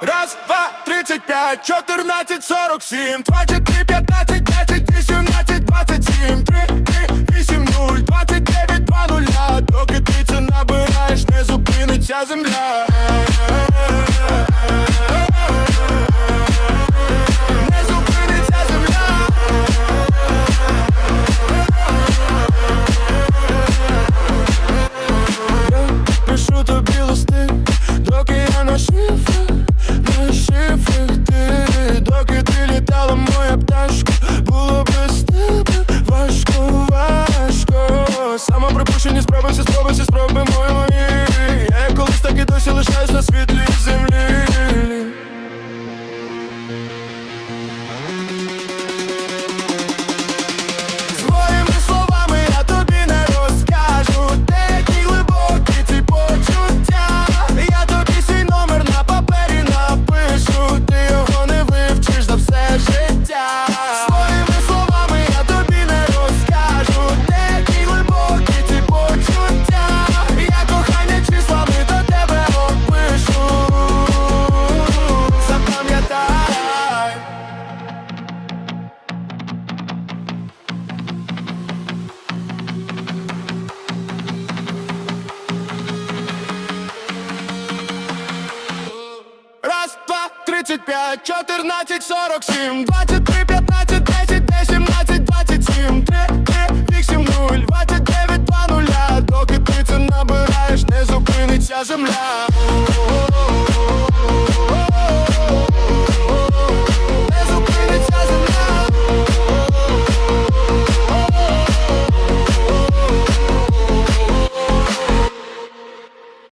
Раз, два, тридцять п'ять, чотирнадцять, сорок сім, двадцять три, п'ятнадцять, десять, вісімнадцять, двадцять сім, три, три, вісім, нуль, двадцять дев'ять, два нуля. Доки ти це набираєш, не зупиниться земля. Важко. Самоприпущені справи, всі спроби, всі спроби мої 35, 14, 47, 23, 15, 10, 10, 17, 27, 3, 3, 8, 0, 29, 2, 0 Доки ти це набираєш, не зупиниться земля.